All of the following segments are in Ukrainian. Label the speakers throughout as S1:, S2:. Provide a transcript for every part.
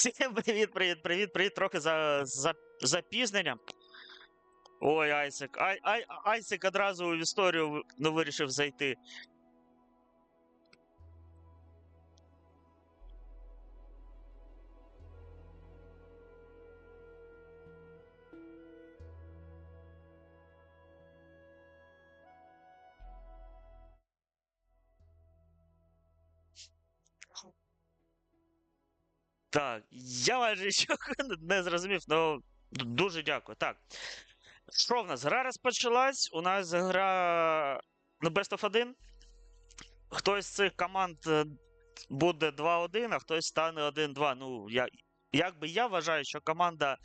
S1: Всім привіт, привіт, привіт, привіт. Трохи за, за запізнення. Ой, Айсик. Ай, ай, Айсик одразу в історію ну, вирішив зайти. Так, я майже нічого не зрозумів, але дуже дякую. Так. Що в нас? Гра розпочалась. У нас гра ну, Best of 1. Хтось з цих команд е, буде 2-1, а хтось стане 1-2. Ну, я, якби я вважаю, що команда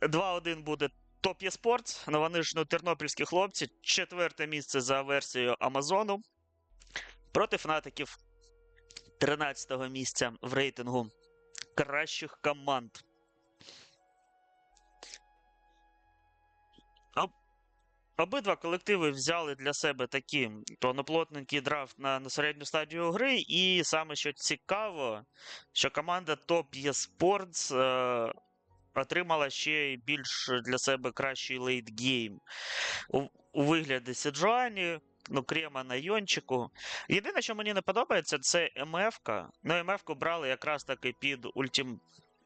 S1: 2-1 буде Top eSports, ну вони ж ну, тернопільські хлопці. Четверте місце за версією Амазону. Проти фанатиків 13-го місця в рейтингу кращих команд. Обидва колективи взяли для себе такі повноплотненький драфт на, на середню стадію гри, і саме що цікаво, що команда Top eSports е, отримала ще більш для себе кращий лейтгейм у, у вигляді Сіджуані, ну, Крема на Йончику. Єдине, що мені не подобається, це МФ-ка. Ну, МФ-ку брали якраз таки під ультим.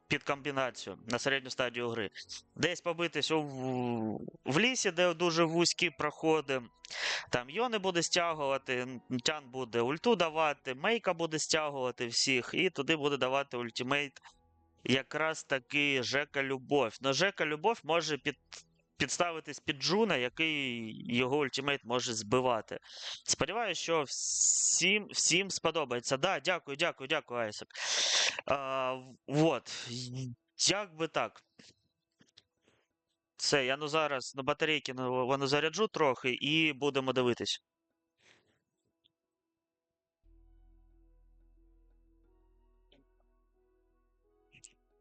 S1: Під комбінацію на середню стадію гри. Десь побитись у, в лісі, де дуже вузькі проходи. Там Йони буде стягувати, Тян буде ульту давати, Мейка буде стягувати всіх, і туди буде давати ультимейт якраз таки Жека Любов. Но Жека Любов може під, підставитись під Джуна, який його ультимейт може збивати. Сподіваюся, що всім, всім сподобається. Да, дякую, дякую, дякую, Айсек. А, вот. Як би так. Все, я ну зараз на батарейки ну, воно заряджу трохи і будемо дивитись.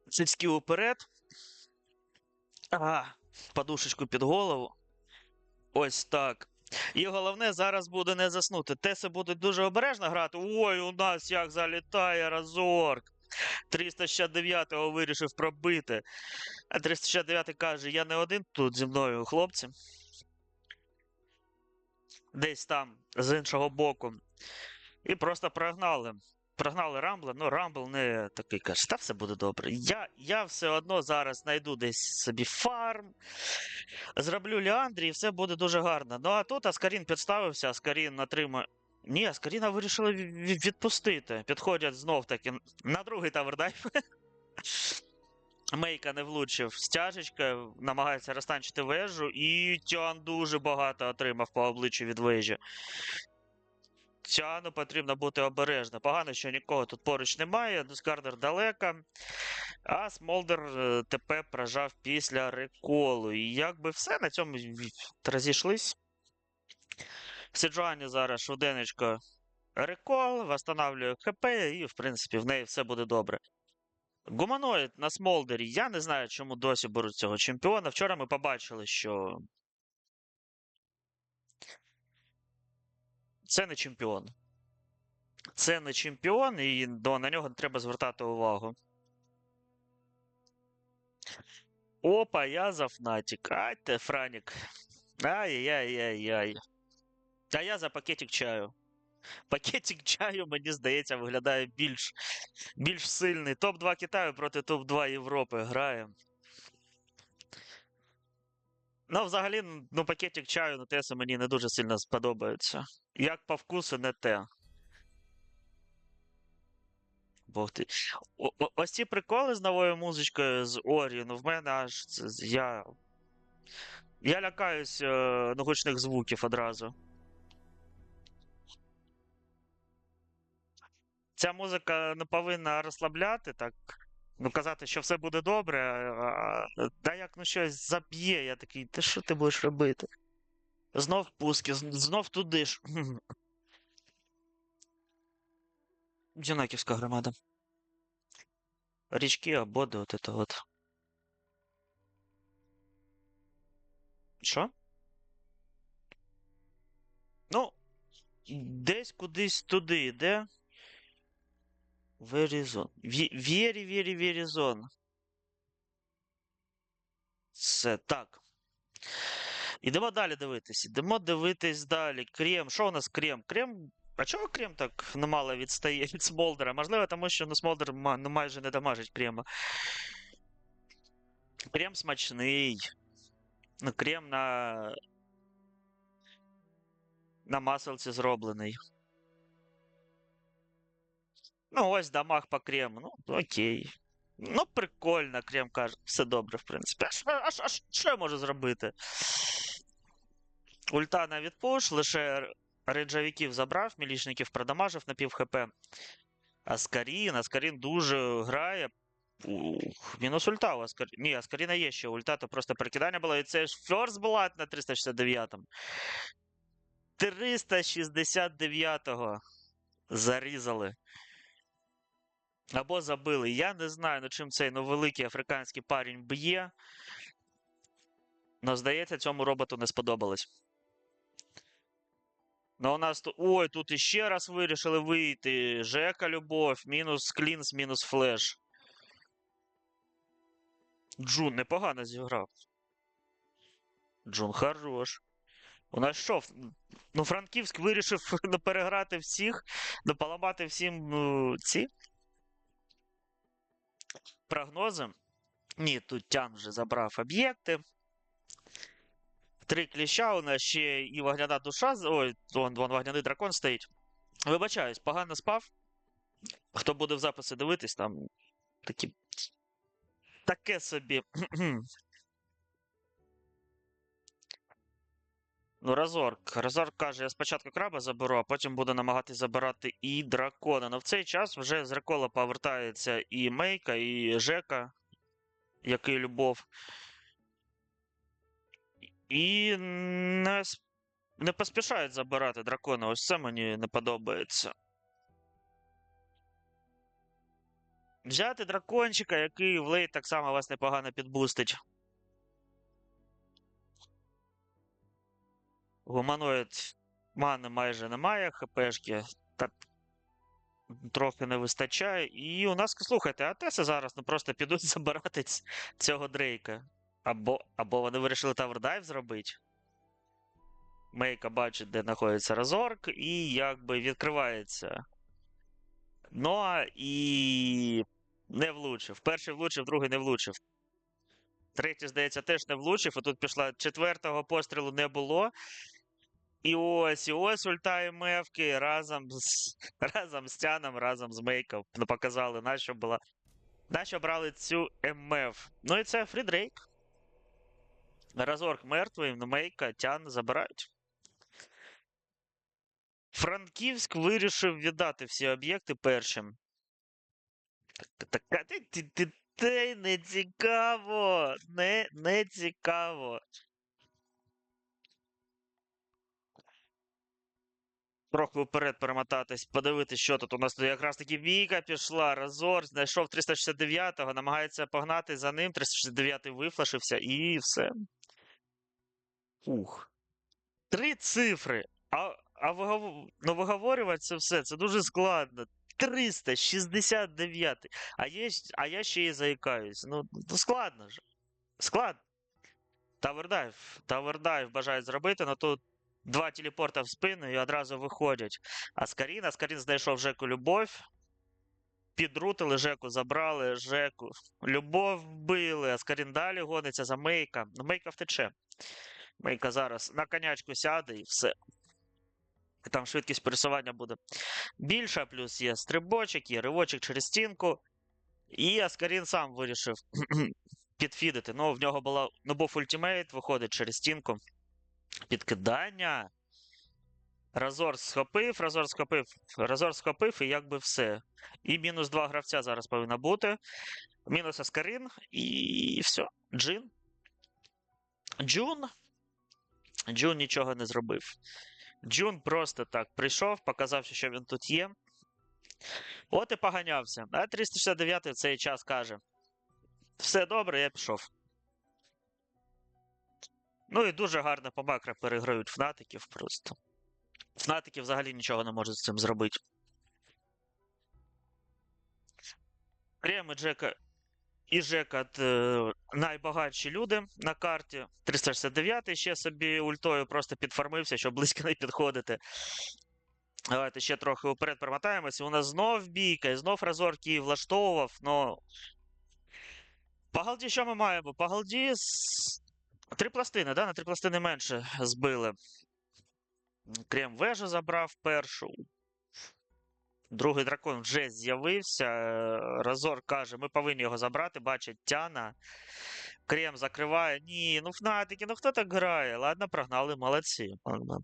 S1: Цицьки уперед. Ага, подушечку під голову. Ось так. І головне зараз буде не заснути. Теси будуть дуже обережно грати. Ой, у нас як залітає Разорк. 369-го вирішив пробити. А 369 каже: я не один тут зі мною, хлопці. Десь там, з іншого боку. І просто прогнали. Прогнали Рамбла, ну Рамбл не такий каже, та все буде добре. Я, я все одно зараз знайду десь собі фарм, зроблю Ліандрі і все буде дуже гарно. Ну а тут Аскарін підставився, Аскарін отримує. Ні, Аскаріна вирішили ві- ві- відпустити. Підходять знов таки на другий тавердайв. Мейка не влучив стяжечка, намагається розтанчити вежу, і Тян дуже багато отримав по обличчю від вежі. Тяну потрібно бути обережно. Погано, що нікого тут поруч немає. Дускардер далеко. А Смолдер е, ТП прожав після реколу. І якби все на цьому розійшлись. Сиджуані зараз швиденечко рекол, восстанавлює ХП, і, в принципі, в неї все буде добре. Гуманоїд на Смолдері. Я не знаю, чому досі беруть цього чемпіона. Вчора ми побачили, що це не чемпіон. Це не чемпіон, і до, на нього треба звертати увагу. Опа, я за Фнатік. Ай те, Франік. Ай-яй-яй-яй. А я за пакетик чаю. Пакетик чаю, мені здається, виглядає більш, більш сильний. Топ-2 Китаю проти топ-2 Європи грає. Ну, взагалі, ну, пакетик чаю на Теса мені не дуже сильно сподобається. Як по вкусу, не те. Бог ти. О- ось ці приколи з новою музичкою з Орі, ну в мене аж це я. Я лякаюсь е, ну, гучних звуків одразу. Ця музика не повинна розслабляти, так. Ну, казати, що все буде добре, а, да як ну щось заб'є, я такий, ти що ти будеш робити? Знов пуски, знов туди ж. Юнаківська громада. Річки, ободи, от это от. Що? Ну, десь кудись туди йде. Verizon. Вері, вері, Verizon. Це так. Ідемо далі дивитись. Ідемо дивитись далі. Крем. Що у нас крем? Крем. А чого крем так немало відстає від Смолдера? Можливо, тому що ну, Смолдер ма- ну, майже не дамажить крема. Крем смачний. Ну, крем на. На маселці зроблений. Ну, ось дамаг по крему. Ну, окей. Ну, прикольно, крем каже. Все добре, в принципі. А що, а, що- я можу зробити? Ульта на відпуш, лише р- рейджовиків забрав, мілішників продамажив на пів хп. Аскарін, Аскарін дуже грає. Ух, мінус ульта у Аскаріна. Ні, Аскаріна є ще ульта, то просто перекидання було. І це ж First Blood на 369-му. 369-го зарізали. Або забили. Я не знаю, над чим цей ну, великий африканський парень б'є. Но, здається, цьому роботу не сподобалось. Ну, у нас тут. Ой, тут іще раз вирішили вийти. Жека Любов, мінус Клінс, мінус флеш. Джун непогано зіграв. Джун хорош. У нас що? Ну, Франківськ вирішив ну, переграти всіх, ну, поламати всім ну, ці прогнози. Ні, тут Тян вже забрав об'єкти. Три кліща, у нас ще і вогняна душа. Ой, вон, вон вогняний дракон стоїть. Вибачаюсь, погано спав. Хто буде в записи дивитись, там такі. Таке собі. Ну, Разорк. Разорк каже, я спочатку краба заберу, а потім буду намагатись забирати і дракона. Ну в цей час вже з рекола повертається і Мейка, і Жека, який любов. І не, не поспішають забирати дракона. Ось це мені не подобається. Взяти дракончика, який в лейт так само вас непогано підбустить. Гуманоїд мани майже немає, хпшки так трохи не вистачає. І у нас, слухайте, Атеси зараз ну, просто підуть забирати цього Дрейка. Або, або вони вирішили тавердайв зробити. Мейка бачить, де знаходиться Разорк, і якби відкривається. Ну і не влучив. Перший влучив, другий не влучив. Третій, здається, теж не влучив. І тут пішла четвертого пострілу не було. І ось, і ось ульта МФки разом з разом з Тяном, разом з Мейком. Ну, показали, нащо була. Нащо брали цю МФ. Ну і це Фрідрейк. Разорк мертвий, Мейка, Тян забирають. Франківськ вирішив віддати всі об'єкти першим. Так, так, ти, ти, ти, ти не цікаво. Не, не цікаво. Трохи вперед перемотатись, подивитись, що тут у нас тут якраз таки Віка пішла, Разор, знайшов 369-го, намагається погнати за ним, 369-й вифлашився і все. Ух. Три цифри. А, а вигов... ну, виговорювати це все, це дуже складно. 369. А, є... а я ще й заїкаюсь. Ну, ну складно ж. Складно. Тавердайв. Тавердайв бажають зробити, але тут два телепорта в спину і одразу виходять. Аскарін, Аскарін знайшов Жеку Любов. Підрутили Жеку, забрали Жеку. Любов вбили. Аскарін далі гониться за Мейка. Мейка втече. Мейка зараз на конячку сяде і все. Там швидкість пересування буде більша, плюс є стрибочок, є ривочок через стінку. І Аскарін сам вирішив підфідити. Ну, в нього була, ну, був ультимейт, виходить через стінку. Підкидання. Разор схопив, Разор схопив, Разор схопив, і якби все. І мінус два гравця зараз повинно бути. Мінус Аскарін, і все. Джин. Джун. Джун нічого не зробив. Джун просто так прийшов, показав, що він тут є. От і поганявся. А 369 в цей час каже: Все добре, я пішов. Ну і дуже гарно по макро переграють фнатиків просто. Фнатики взагалі нічого не можуть з цим зробити. Крем і Джека і Жекат е, найбагатші люди на карті. 369 ще собі ультою просто підформився, щоб близько не підходити. Давайте ще трохи вперед промотаємося. У нас знов бійка, і знов Разор Київ влаштовував, но. По Галді що ми маємо? По Галді. Три пластини, да? На три пластини менше збили. Крем вежу забрав першу. Другий дракон вже з'явився. Разор каже, ми повинні його забрати. Бачить Тяна. Крем закриває. Ні, ну фнатики, ну хто так грає? Ладно, прогнали, молодці.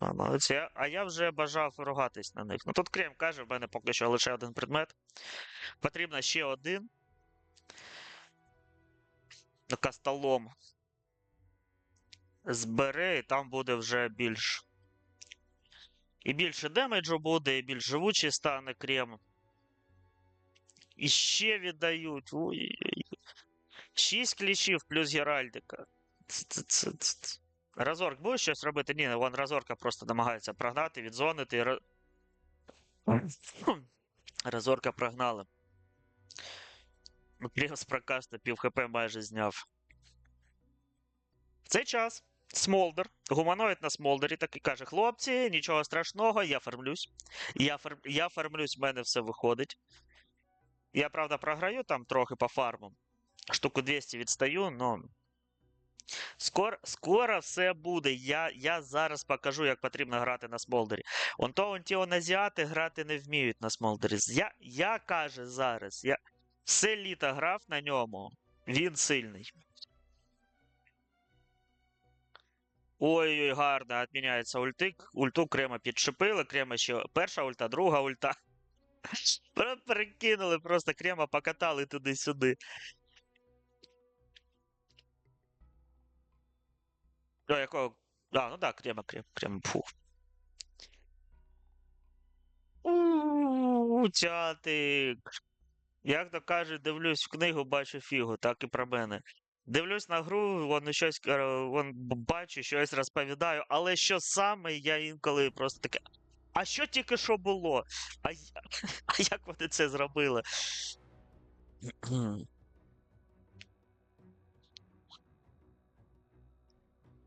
S1: Молодці. А- я вже бажав ругатись на них. Ну тут Крем каже, в мене поки що лише один предмет. Потрібно ще один. Ну, Збере, і там буде вже більш. І більше демеджу буде, і більш живучий стане крем. І ще віддають. Ой-ой-ой. Шість кліщів плюс Геральдика. Ц-. Разорк буде щось робити? Ні, вон Разорка просто намагається прогнати, відзонити. і Разорка прогнали. Крем з прокаста пів хп майже зняв. Цей час Смолдер, гуманоїд на Смолдері, так і каже: хлопці, нічого страшного, я фармлюсь. Я, фар... я фармлюсь, в мене все виходить. Я, правда, програю там трохи по фарму. Штуку 200 відстаю, но. Скоро, скоро все буде. Я, я зараз покажу, як потрібно грати на Смолдері. Он то он ті он азіати грати не вміють на Смолдері. Я, я каже зараз. Я все літо грав на ньому. Він сильний. Ой-ой, гарно, відміняється ульти. Ульту крема підшипили, крема ще перша ульта, друга ульта. Перекинули, просто крема покатали туди-сюди. До якого. А, ну так, крема, крема, крема. Фух. У, чатик. Як то кажуть, дивлюсь в книгу, бачу фігу, так і про мене. Дивлюсь на гру, вон щось е, вон бачу, щось розповідаю, але що саме я інколи просто таке. А що тільки що було? А, а як вони це зробили?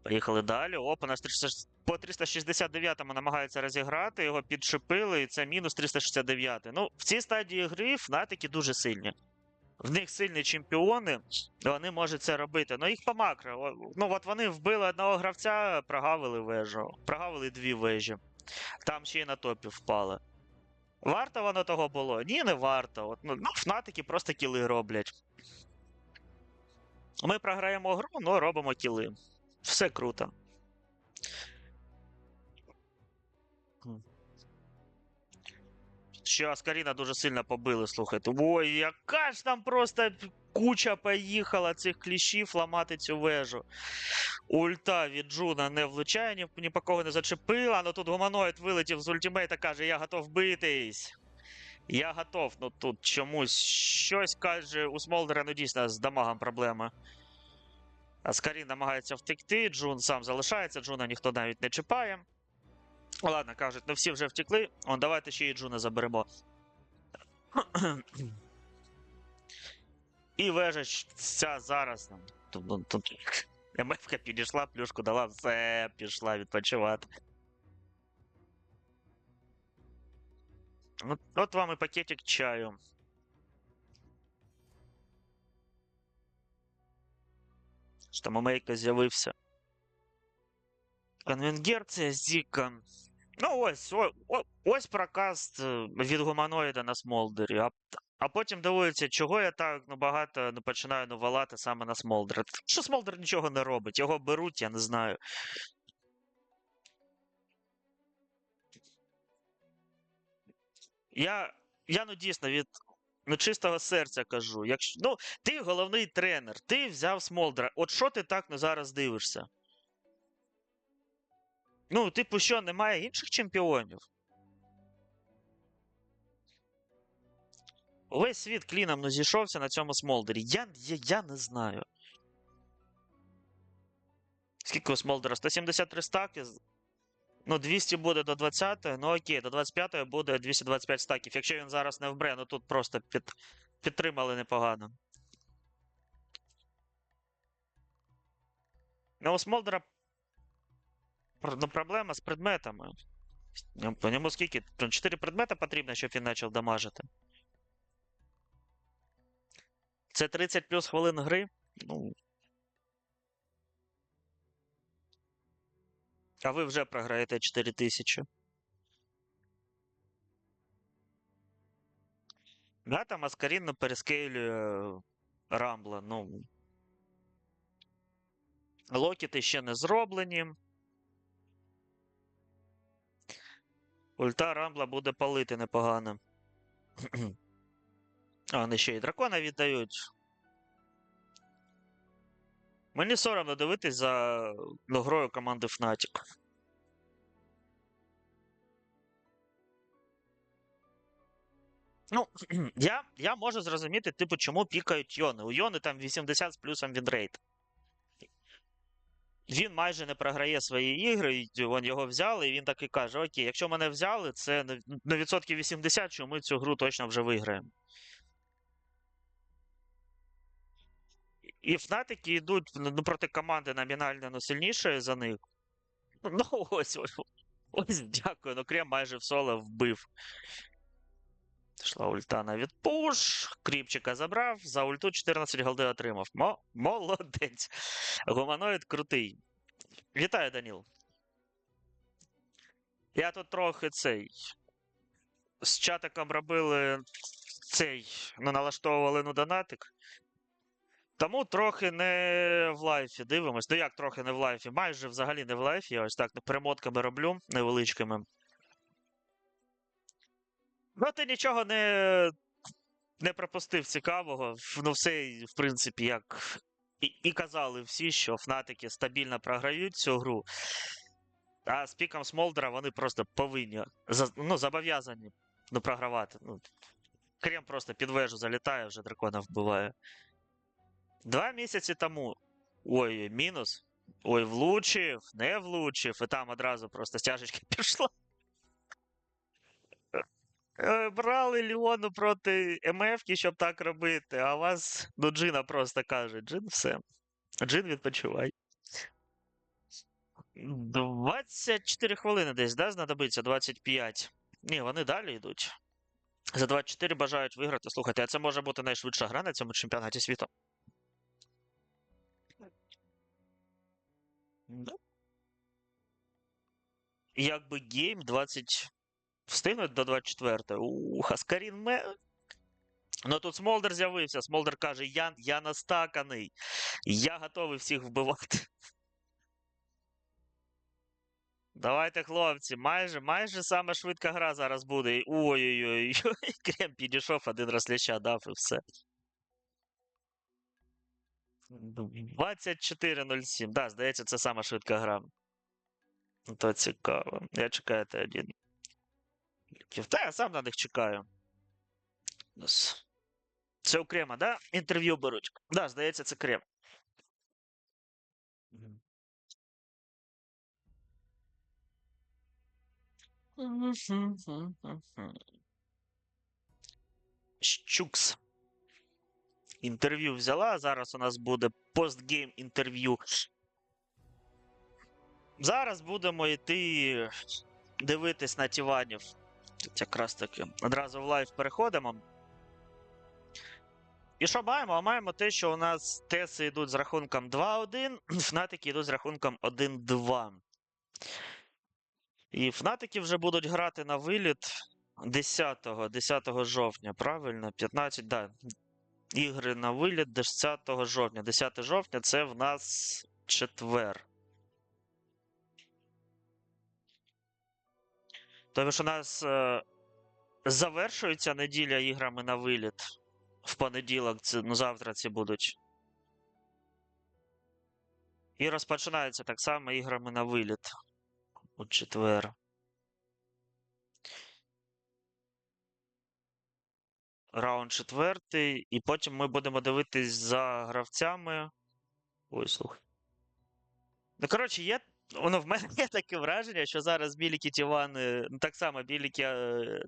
S1: Поїхали далі. Опа, нас 360 по 369-му намагаються розіграти, його підшипили, і це мінус 369. Ну, в цій стадії гри фнатики дуже сильні. В них сильні чемпіони, вони можуть це робити. Ну, їх по макро. Ну, от вони вбили одного гравця, прогавили вежу. Прогавили дві вежі. Там ще й на топі впали. Варто воно того було? Ні, не варто. От, ну, ну, фнатики просто кіли роблять. Ми програємо гру, ну робимо кіли. Все круто. Ще Аскаріна дуже сильно побили, слухайте. Ой, яка ж там просто куча поїхала цих кліщів ламати цю вежу. Ульта від Джуна не влучає, ні, ні по кого не зачепила, але тут гуманоїд вилетів з ультимейта, каже, я готов битись. Я готов. Ну тут чомусь щось каже, у Смолдера ну дійсно з дамагом проблеми. Аскарін намагається втекти, Джун сам залишається, Джуна ніхто навіть не чіпає. Ладно, кажуть, ну всі вже втекли. Он, давайте ще і Джуна заберемо. І вежа ця зараз. ну, Тут, тут, тут. МФК підійшла, плюшку дала, все, пішла відпочивати. От, от вам і пакетик чаю. Що там Омейка з'явився. Конвенгерція Зіка. Ну, ось, о, о, ось прокаст е, від гуманоїда на Смолдері. А, а потім дивується, чого я так ну, багато ну, починаю ну, валати саме на Смолдера. Що Смолдер нічого не робить, його беруть, я не знаю. Я, я ну дійсно від ну, чистого серця кажу. Якщо, ну, ти головний тренер, ти взяв Смолдера. От що ти так ну, зараз дивишся? Ну, типу, що, немає інших чемпіонів? Весь світ кліном ну, зійшовся на цьому Смолдері. Я, я, я не знаю. Скільки у Смолдера? 173 стаки. Ну, 200 буде до 20, ну окей, до 25 буде 225 стаків. Якщо він зараз не вбре, ну тут просто під підтримали непогано. Ну, у Смолдера ну, проблема з предметами. Ням- По ньому скільки? Там Чотири предмета потрібно, щоб він почав дамажити. Це 30 плюс хвилин гри. Ну. А ви вже програєте 4000. Да, там Аскарін ну, перескейлює Рамбла. Ну. Локіти ще не зроблені. Ульта Рамбла буде палити непогано. А, вони ще й дракона віддають. Мені соромно дивитись за ну, грою команди Fnatic. Ну, я, я можу зрозуміти, типу, чому пікають Йони. У Йони там 80 з плюсом вінрейт. Він майже не програє свої ігри, вон його взяли, і він так і каже: Окей, якщо мене взяли, це на відсотків 80, що ми цю гру точно вже виграємо. І Фнатики йдуть ну, проти команди номінально ну, сильнішої за них. Ну, ось, ось, ось, дякую. Ну, Крем майже в соло вбив. Пішла ульта на відпуш. Кріпчика забрав. За ульту 14 голди отримав. Мо, молодець. Гуманоїд крутий. Вітаю, Даніл. Я тут трохи цей. З чатиком робили цей. Ну, налаштовували ну, донатик. Тому трохи не в лайфі дивимось. Ну як трохи не в лайфі? Майже взагалі не в лайфі. Я ось так перемотками роблю невеличкими. Ну, ти нічого не, не пропустив цікавого. Ну, все, в принципі, як і, і казали всі, що фнатики стабільно програють цю гру. А з піком Смолдера вони просто повинні, ну, зобов'язані ну, програвати. Ну, Крем просто під вежу залітає, вже дракона вбиває. Два місяці тому. Ой, мінус. Ой, влучив, не влучив, і там одразу просто стяжечка пішла. Е, Брали Ліону проти МФ, щоб так робити, а вас ну, Джина просто каже: Джин все. Джин відпочивай. 24 хвилини десь, да, знадобиться? 25. Ні, вони далі йдуть. За 24 бажають виграти. Слухайте, а це може бути найшвидша гра на цьому чемпіонаті світу. Якби гейм 20 встигнуть до 24. Ух, Аскарін ме. Ну тут Смолдер з'явився. Смолдер каже: я, я настаканий. Я готовий всіх вбивати. Давайте, хлопці, майже, майже саме швидка гра зараз буде. Ой-ой-ой. Крем підійшов, один раз ляща дав і все. 24.07. Да, здається, це сама швидка гра. То цікаво. Я чекаю Т1. Та я сам на них чекаю. Це у Крема, да? Інтерв'ю беруть. Да, здається, це Крем. Щукс. Інтерв'ю взяла. Зараз у нас буде постгейм інтерв'ю. Зараз будемо йти дивитись на Тіванів. Якраз таки одразу в лайв переходимо. І що маємо? А маємо те, що у нас теси йдуть з рахунком 2-1, фнатики йдуть з рахунком 1-2. І фнатики вже будуть грати на виліт 10, 10 жовтня, правильно? 15, да. Ігри на виліт 10 жовтня. 10 жовтня це в нас четвер. Тобто ж у нас е, завершується неділя іграми на виліт. В понеділок, це, ну завтра ці будуть. І розпочинається так само іграми на виліт. У четвер. Раунд четвертий, і потім ми будемо дивитись за гравцями. Ой, слухай. Ну, коротше, є. Воно в мене є таке враження, що зараз біліки Тівани, ну так само біліки е,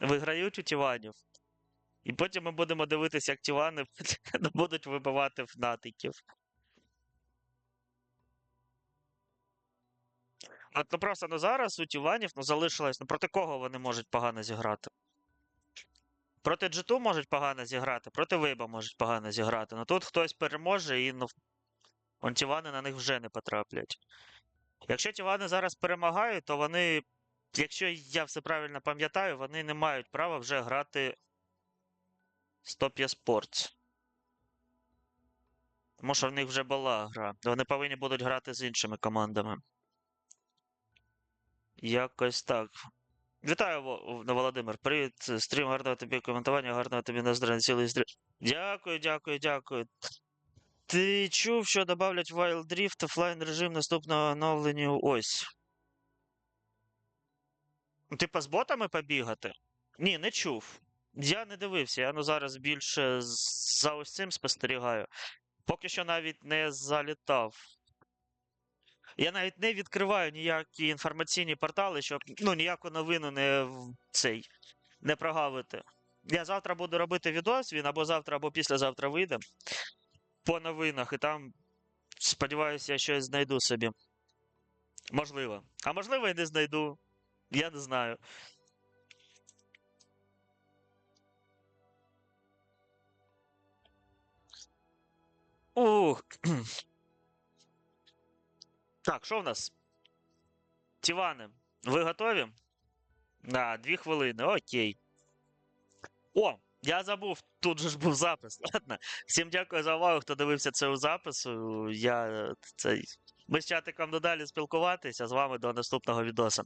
S1: виграють у Тіванів. І потім ми будемо дивитися, як Тівани будуть вибивати фнатиків. От ну просто ну зараз у Тіванів ну, залишилось, ну проти кого вони можуть погано зіграти? Проти G2 можуть погано зіграти, проти Вейба можуть погано зіграти. Ну тут хтось переможе і ну, он Тівани на них вже не потраплять. Якщо Тівани зараз перемагають, то вони, якщо я все правильно пам'ятаю, вони не мають права вже грати Stop Sports. Тому що в них вже була гра. Вони повинні будуть грати з іншими командами. Якось так. Вітаю, Володимир. Привіт. Стрім, гарного тобі коментування, гарного тобі настрою цілий стрім. Дякую, дякую, дякую. Ти чув, що додавлять Wild Drift офлайн режим наступного оновлення ось. Ну, Типа з ботами побігати? Ні, не чув. Я не дивився, я ну зараз більше за ось цим спостерігаю. Поки що навіть не залітав. Я навіть не відкриваю ніякі інформаційні портали, щоб ну, ніяку новину не цей не прогавити. Я завтра буду робити відос, він або завтра, або післязавтра вийде по новинах, і там, сподіваюся, я щось знайду собі. Можливо. А можливо, і не знайду. Я не знаю. Ух. Так, що в нас? Тівани, ви готові? Да, дві хвилини, окей. О, я забув, тут же ж був запис. Ладно. Всім дякую за увагу, хто дивився у запису. Я цей. Ми з чатиком додалі спілкуватися. З вами до наступного відоса.